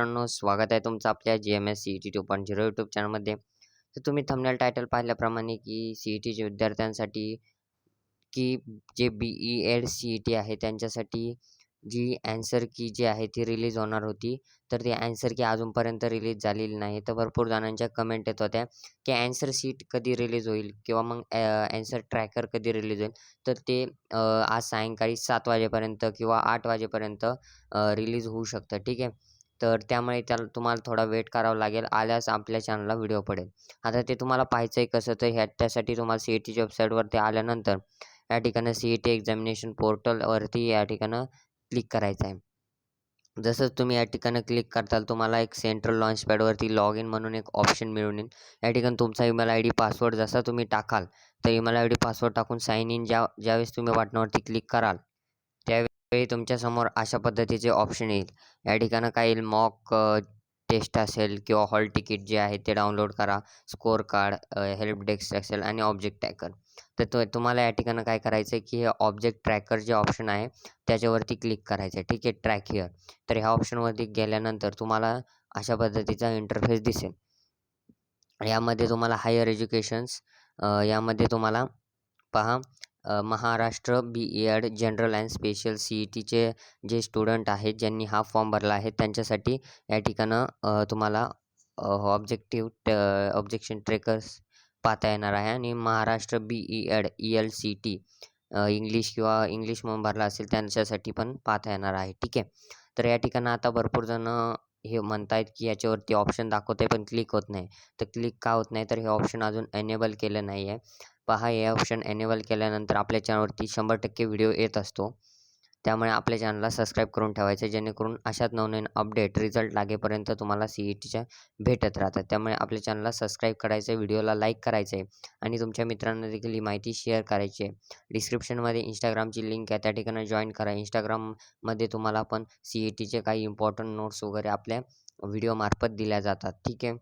मित्रांनो स्वागत आहे तुमचं आपल्या G M S C E T two point zero YouTube चॅनलमध्ये तर तुम्ही थंबनेल टायटल पाहिल्याप्रमाणे की सी ई टीच्या विद्यार्थ्यांसाठी की जे B E Ed C E T आहे त्यांच्यासाठी जी ॲन्सर की जी आहे ती रिलीज होणार होती. तर ती अँसर की अजूनपर्यंत रिलीज झालेली नाही. तर भरपूर जणांच्या कमेंट येत होत्या की ॲन्सर सीट कधी रिलीज होईल किंवा मग अँसर ट्रॅकर कधी रिलीज होईल. तर ते आज सायंकाळी सात वाजेपर्यंत किंवा आठ वाजेपर्यंत रिलीज होऊ शकतं. ठीक आहे? तर त्यामुळे त्याला तुम्हाला थोडा वेट करावा लागेल. आल्यास आपल्या चॅनलला व्हिडिओ पडेल. आता ते तुम्हाला पाहायचं आहे कसं तर ह्या त्यासाठी तुम्हाला सी ई टीच्या वेबसाईटवरती आल्यानंतर या ठिकाणी सी ई टी एक्झामिनेशन पोर्टलवरती या ठिकाणं क्लिक करायचं आहे. जसं तुम्ही या ठिकाणी क्लिक करताल तुम्हाला एक सेंट्रल लॉन्च पॅडवरती लॉग इन म्हणून एक ऑप्शन मिळून येईल. या ठिकाणी तुमचा ईमेल आय डी पासवर्ड जसा तुम्ही टाकाल तर ईमेल आय डी पासवर्ड टाकून साईन इन ज्या ज्यावेळेस तुम्ही बटनावरती क्लिक कराल वेळी तुमच्यासमोर अशा पद्धतीचे ऑप्शन येईल. या ठिकाणं काय येईल मॉक टेस्ट असेल किंवा हॉल तिकीट जे आहे ते डाउनलोड करा. स्कोअर कार्ड हेल्प डेस्क असेल आणि ऑब्जेक्ट ट्रॅकर तर तो तुम्हाला या ठिकाणं काय करायचं आहे की हे ऑब्जेक्ट ट्रॅकर जे ऑप्शन आहे त्याच्यावरती क्लिक करायचं आहे ठीक आहे ट्रॅक हिअर तर ह्या ऑप्शनवरती गेल्यानंतर तुम्हाला अशा पद्धतीचा इंटरफेस दिसेल. यामध्ये तुम्हाला हायर एज्युकेशन्स यामध्ये तुम्हाला पहा Maharashtra B Ed general and special C E टीचे जे स्टुडंट आहेत ज्यांनी हा फॉर्म भरला आहे त्यांच्यासाठी या ठिकाणं तुम्हाला ऑब्जेक्टिव्ह ऑब्जेक्शन ट्रेकर्स पाहता येणार आहे. आणि Maharashtra B E Ed E L C T English किंवा इंग्लिश म्हणून भरला असेल त्यांच्यासाठी पण पाहता येणार आहे. ठीक आहे? तर या ठिकाणं आता भरपूर जणं हे म्हणत आहेत की याच्यावरती ऑप्शन दाखवत आहे पण क्लिक होत नाही. तर क्लिक का होत नाही? तर हे ऑप्शन अजून एनेबल केलं नाही आहे पहा हे ऑप्शन एनेबल केल्यानंतर आपल्या चॅनलवरती शंभर टक्के व्हिडिओ येत असतो. त्यामुळे आपल्या चॅनलला सबस्क्राईब करून ठेवायचं जेणेकरून अशाच नवनवीन अपडेट रिझल्ट लागेपर्यंत तुम्हाला सी ई टीच्या भेटत राहतात. त्यामुळे आपल्या चॅनलला सबस्क्राईब करायचं आहे व्हिडिओला लाईक करायचं आहे आणि तुमच्या मित्रांना देखील ही माहिती शेअर करायची आहे. डिस्क्रिप्शनमध्ये इंस्टाग्रामची लिंक आहे त्या ठिकाणी जॉईन करा. इंस्टाग्राममध्ये तुम्हाला पण सी ई टीचे काही इम्पॉर्टंट नोट्स वगैरे आपल्या व्हिडिओमार्फत दिल्या जातात. ठीक आहे?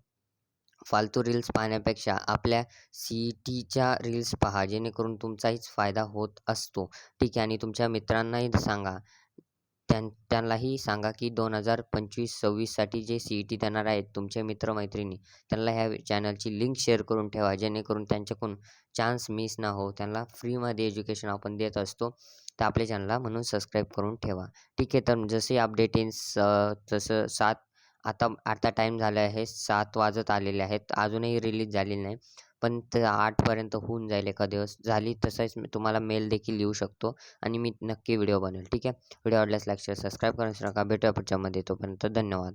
फालतू रील्स पाहण्यापेक्षा आपल्या सी ई टीच्या रील्स पहा जेणेकरून तुमचाहीच फायदा होत असतो. ठीक आहे आणि तुमच्या मित्रांनाही सांगा. त्यां त्यांनाही सांगा की दोन हजार पंचवीस सव्वीससाठी जे सी ई टी देणार आहेत तुमचे मित्रमैत्रिणी त्यांना ह्या चॅनलची लिंक शेअर करून ठेवा जेणेकरून त्यांच्याकडून चान्स मिस ना हो. त्यांना फ्रीमध्ये एज्युकेशन आपण देत असतो तर आपल्या चॅनलला म्हणून सबस्क्राईब करून ठेवा. ठीक आहे तर जसे अपडेट येईन तसं सात आता आता टाईम झाला आहे सात वाजत आलेले आहेत. अजूनही रिलीज झालेली नाही. पण ते आठपर्यंत होऊन जाईल एका दिवस. झाली तसंच मी तुम्हाला मेल देखील लिहू शकतो आणि मी नक्की व्हिडिओ बनवेल. ठीक आहे? व्हिडिओ आवडल्यास लाईक शेअर सबस्क्राईब करू नका. भेटूया पुढच्यामध्ये तोपर्यंत धन्यवाद.